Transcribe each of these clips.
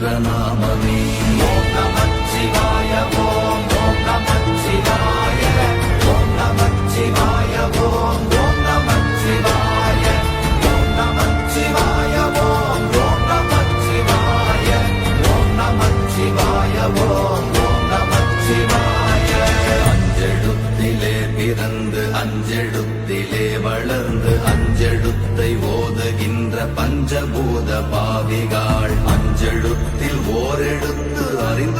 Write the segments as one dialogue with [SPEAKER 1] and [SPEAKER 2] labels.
[SPEAKER 1] యోగనామమే.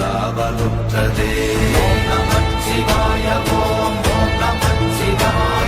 [SPEAKER 1] లాభలుంటదే ఓం నమః శివాయ ఓం ఓం నమః శివాయ.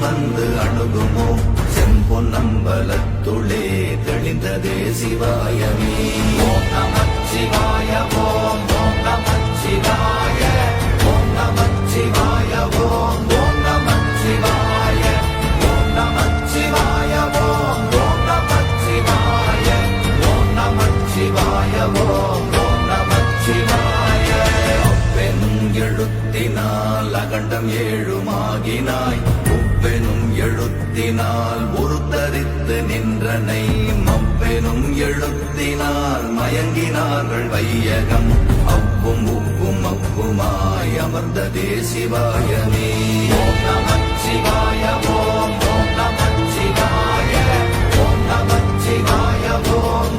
[SPEAKER 1] வந்து அணுகுமோ? செம்பொன் அம்பலத்துளே தெளிந்ததே சிவாயமே. ஓம் சிவாய ஓம் ஓம் நம சிவாய ஓம் நம சிவாய ஓம் ஓம் நம சிவாய ஓம் நம சிவாய ஓம் ஓம் நம சிவாய ஓம் நம சிவாய ஓம் ஓம் நம சிவாய. பெண் எழுத்தினால் அகண்டம் ஏழுமாகினாய். எழுத்தினால் உருத்தரித்து நின்றனை மப்பெனும் எழுத்தினால் மயங்கினார்கள் வையகம். அவ்வும் உப்பும் அப்புமாய் அமர்ந்த தேசிவாயமே ஓம் நமச்சிவாய ஓம் ஓம் நமச்சிவாய ஓம் நமச்சிவாய ஓம்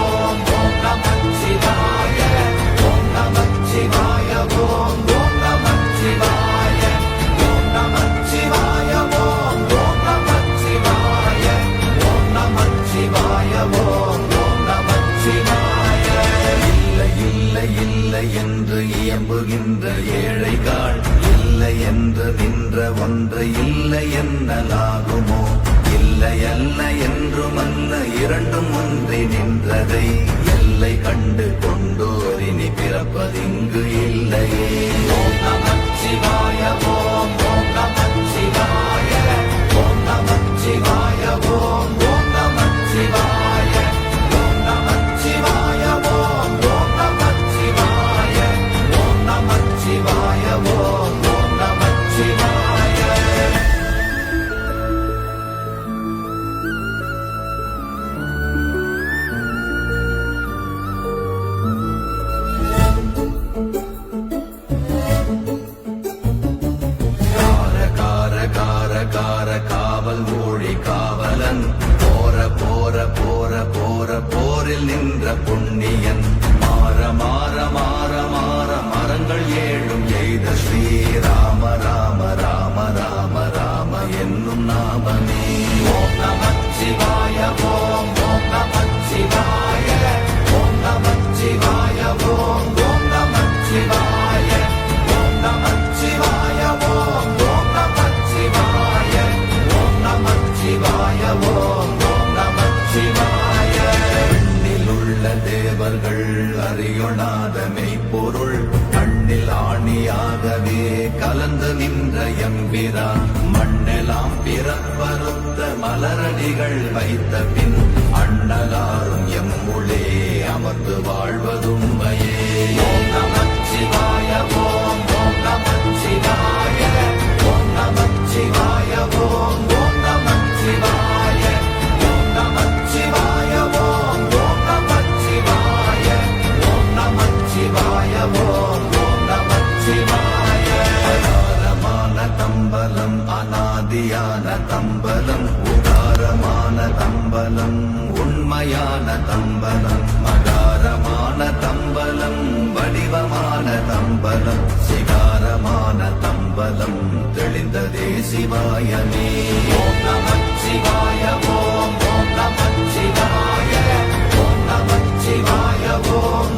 [SPEAKER 1] see. நின்ற எம்பிரான் மண்ணெலாம் பிறப்பருத்த மலரடிகள் வைத்த பின் அண்ணலாரும் எம்முளே அமர்ந்து வாழ்வதுண்மையே. ஓம் நமச்சிவாய ஓம் ஓம் நமச்சிவாய ஓம் நமச்சிவாய ஓம் ஓம் நமச்சிவாய தம்பலம் உதாரமான தம்பலம் உண்மையான தம்பலம் மகாரமான தம்பலம் வடிவமான தம்பலம் சிகாரமான தம்பலம் தெளிந்ததே சிவாயமே. ஓம் நம சிவாய ஓம் ஓம் நம சிவாய ஓம் நம சிவாய ஓம்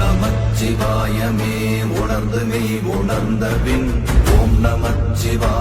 [SPEAKER 1] நமச்சிவாயமே உணர்ந்து மெய் உணர்ந்த பின் ஓம் நமச்சிவாய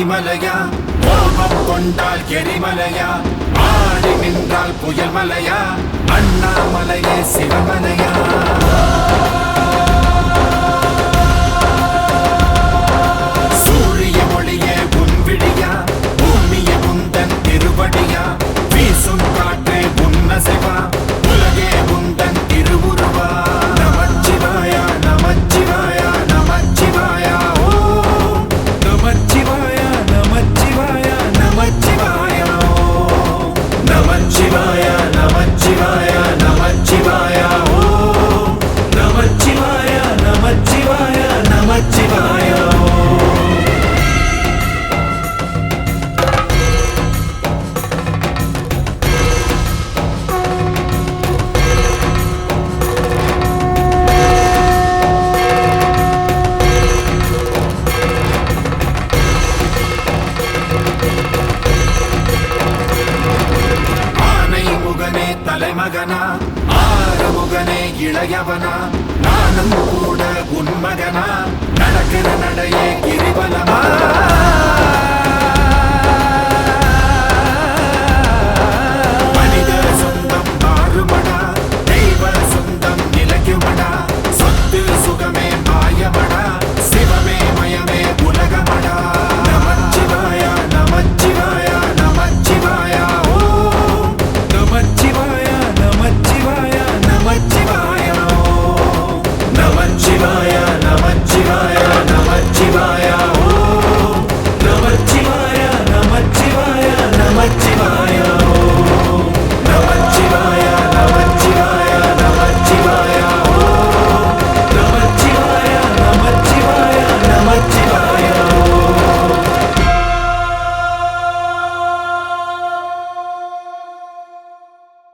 [SPEAKER 2] பனிமலையா கோபம் கொண்டால் எரிமலையா ஆடி நின்றால் புயல் மலையா? அண்ணாமலையே சிவமலையா? சூரிய ஒளியே உன் விழியா? பூமிய உந்தன் திருவடியா? வீசும் காற்றே உன்னசைவா உலகே உந்தன் திருவுருவா? மகன ஆறுமுகனே இளையவன நானும் கூட உன் மகனா நடக்கிற நடையே கிரிவலமா?